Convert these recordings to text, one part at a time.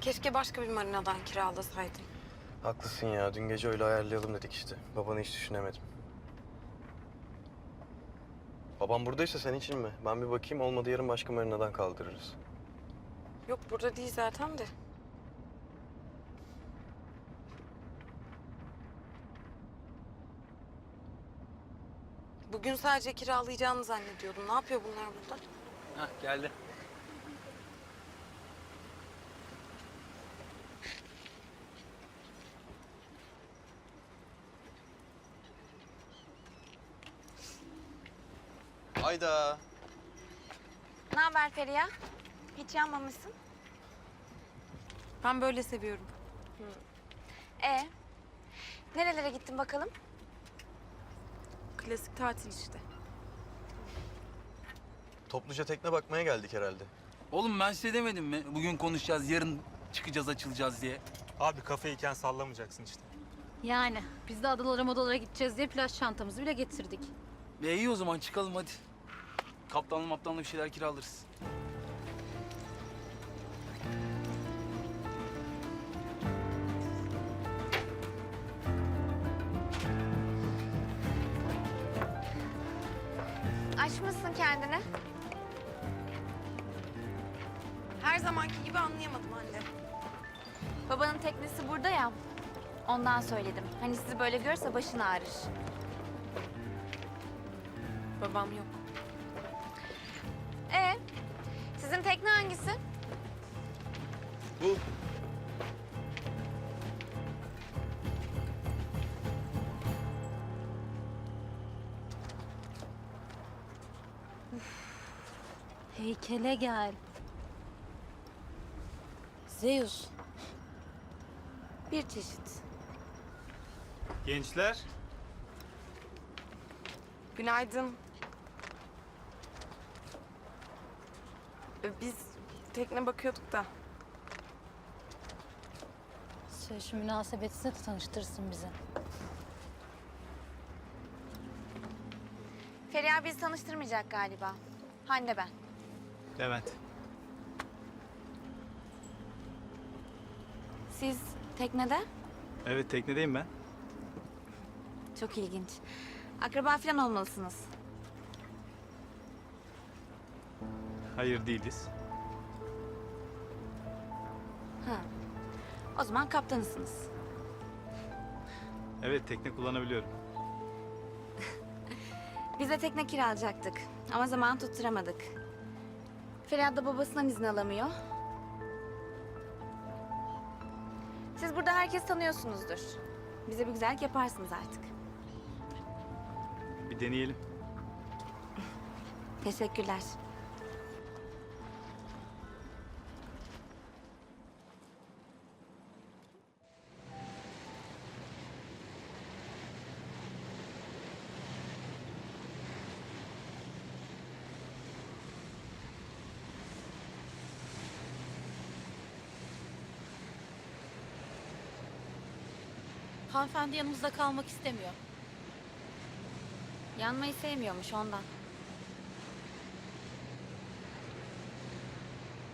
Keşke başka bir marinadan kiralasaydım. Haklısın ya. Dün gece öyle ayarlayalım dedik işte. Babanı hiç düşünemedim. Babam buradaysa sen için mi? Ben bir bakayım olmadı yarın başka marinadan kaldırırız. Yok burada değil zaten de. Bugün sadece kiralayacağını zannediyordum. Ne yapıyor bunlar burada? Hah geldi. Hayda. Ne haber Feriha? Hiç yanmamışsın. Ben böyle seviyorum. E nerelere gittin bakalım? Klasik tatil işte. Topluca tekne bakmaya geldik herhalde. Oğlum ben size demedim mi? Bugün konuşacağız, yarın çıkacağız, açılacağız diye. Abi kafeyken sallamayacaksın işte. Yani biz de adalara modalara gideceğiz diye plaj çantamızı bile getirdik. E iyi o zaman çıkalım hadi. Kaptanlı maptanlı bir şeyler kiralarız. Açmışsın kendini. Her zamanki gibi anlayamadım anne. Babanın teknesi burada ya. Ondan söyledim. Hani sizi böyle görse başın ağrır. Babam yok. Sizin tekne hangisi? Bu. Heykele gel. Zeus. Bir çeşit. Gençler, Günaydın. Biz tekne bakıyorduk da. Söyle şu münasebetine de tanıştırırsın bizi. Feriha bizi tanıştırmayacak galiba. Hande ben. Levent. Siz teknede? Evet teknedeyim ben. Çok ilginç. Akraba falan olmalısınız. Hayır değiliz. Ha. O zaman kaptanısınız. Evet tekne kullanabiliyorum. Biz de tekne kiralayacaktık ama zaman tutturamadık. Ferhat da babasından izin alamıyor. Siz burada herkes tanıyorsunuzdur. Bize bir güzellik yaparsınız artık. Bir deneyelim. Teşekkürler. Hanımefendi yanımızda kalmak istemiyor. Yanmayı sevmiyormuş ondan.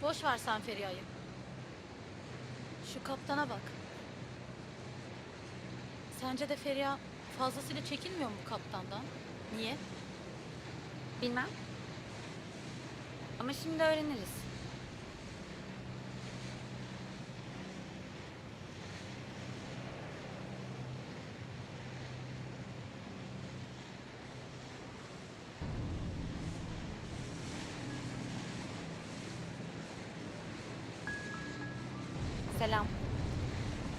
Boş ver sen Feriha'yı. Şu kaptana bak. Sence de Feriha fazlasıyla çekinmiyor mu kaptandan? Niye? Bilmem. Ama şimdi öğreniriz. Selam.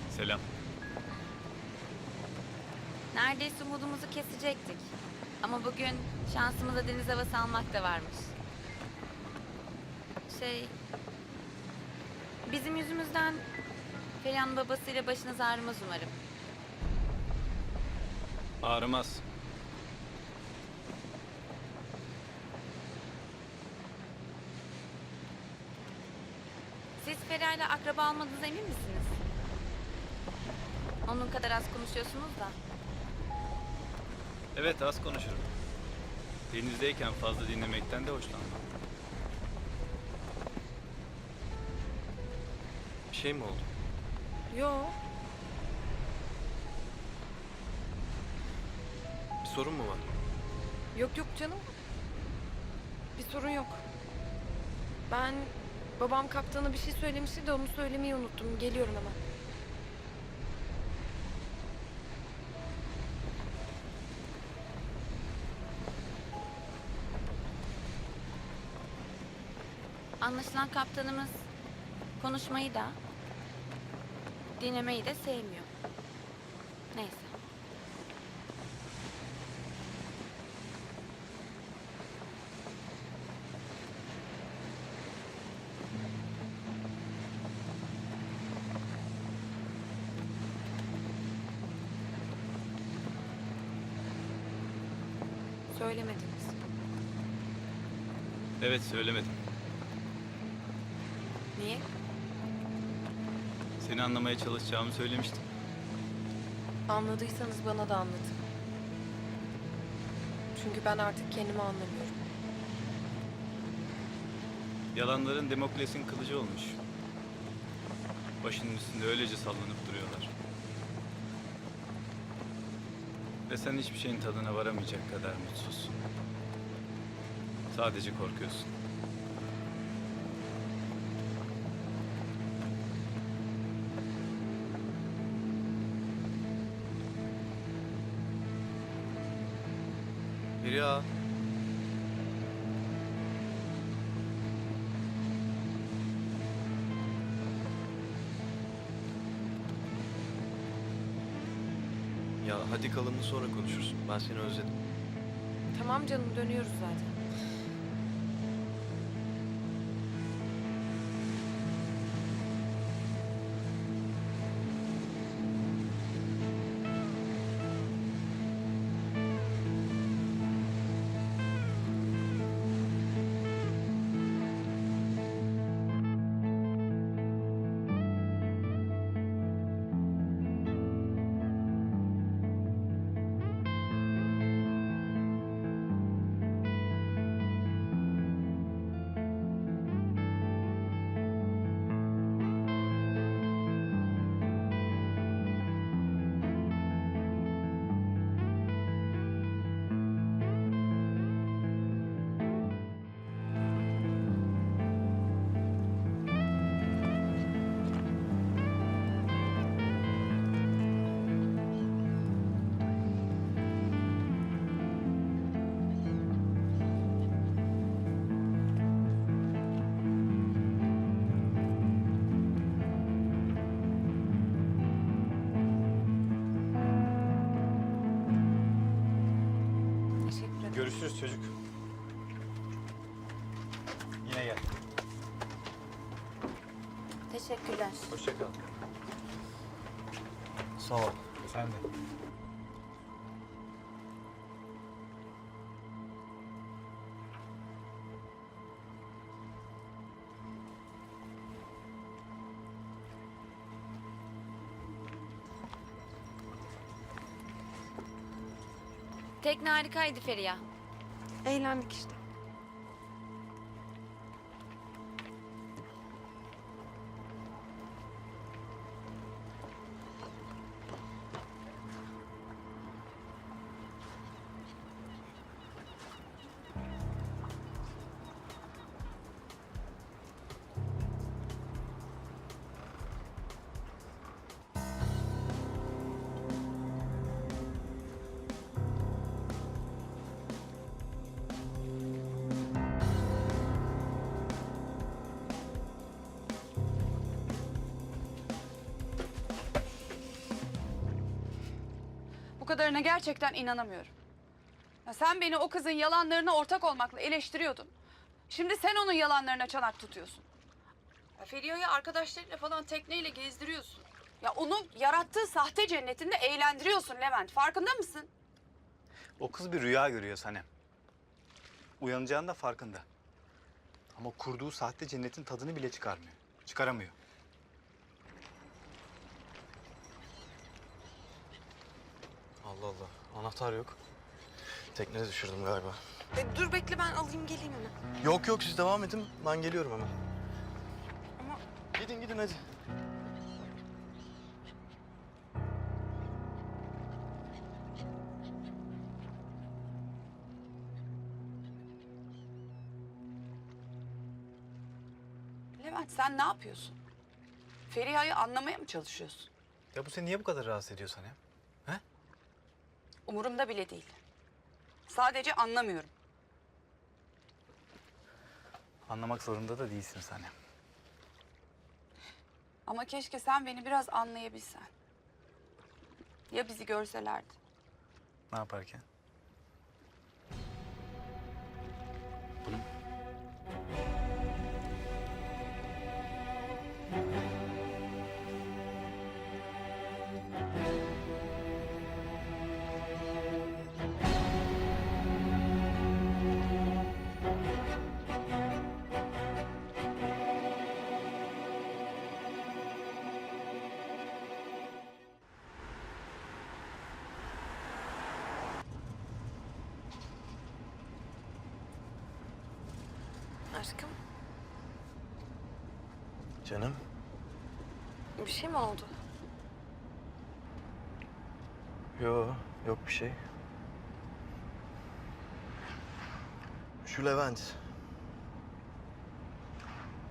Selam. Neredeyse umudumuzu kesecektik. Ama bugün şansımıza deniz havası almak da varmış. Şey... Bizim yüzümüzden Feriha'nın babasıyla başınız ağrımaz umarım. Ağrımaz. Siz Feriha'yla akraba olmadığınıza emin misiniz? Onun kadar az konuşuyorsunuz da. Evet az konuşurum. Denizdeyken fazla dinlemekten de hoşlanmam. Bir şey mi oldu? Yo. Bir sorun mu var? Yok yok canım. Bir sorun yok. Ben babam kaptana bir şey söylemişti de onu söylemeyi unuttum. Geliyorum hemen. Anlaşılan kaptanımız konuşmayı da dinlemeyi de sevmiyor. Söylemediniz. Evet söylemedim. Niye? Seni anlamaya çalışacağımı söylemiştim. Anladıysanız bana da anlatın. Çünkü ben artık kendimi anlamıyorum. Yalanların Demokles'in kılıcı olmuş. Başının üstünde öylece sallanıp duruyorlar. Ve sen hiçbir şeyin tadına varamayacak kadar mutsuzsun. Sadece korkuyorsun. Ya hadi kalanını sonra konuşursun. Ben seni özledim. Tamam canım dönüyoruz zaten. Görüşürüz çocuk. Yine gel. Teşekkürler. Hoşça kal. Sağ ol. Sen de. Tekne harikaydı Feriha. Eğlendik işte. Kadarına gerçekten inanamıyorum. Ya sen beni o kızın yalanlarına ortak olmakla eleştiriyordun. Şimdi sen onun yalanlarına çanak tutuyorsun. Ya Feriha'yı arkadaşlarıyla falan tekneyle gezdiriyorsun. Ya onu yarattığı sahte cennetinde eğlendiriyorsun Levent. Farkında mısın? O kız bir rüya görüyor Sanem. Uyanacağının da farkında. Ama kurduğu sahte cennetin tadını bile çıkarmıyor. Çıkaramıyor. Allah Allah. Anahtar yok. Teknede düşürdüm galiba. E, dur bekle ben alayım geleyim hemen. Yok yok siz devam edin. Ben geliyorum hemen. Ama Gidin gidin hadi. Levent sen ne yapıyorsun? Feriha'yı anlamaya mı çalışıyorsun? Ya bu seni niye bu kadar rahatsız ediyor sana? Umurumda bile değil. Sadece anlamıyorum. Anlamak zorunda da değilsin Sanem. Ama keşke sen beni biraz anlayabilsen. Ya bizi görselerdi? Ne yaparken? Aşkım Canım bir şey mi oldu? yo yok bir şey. Şu Levent.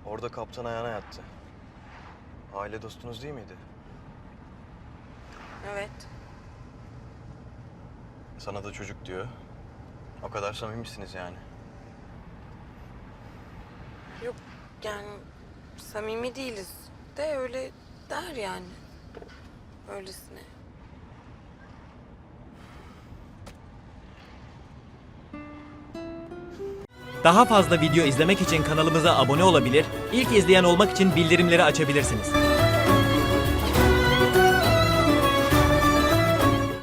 Orada kaptan ayağına yattı. Aile dostunuz değil miydi? Evet. Sana da çocuk diyor. O kadar samimisiniz yani. Yok yani samimi değiliz de öyle der yani. Öylesine. Daha fazla video izlemek için kanalımıza abone olabilir, ilk izleyen olmak için bildirimleri açabilirsiniz.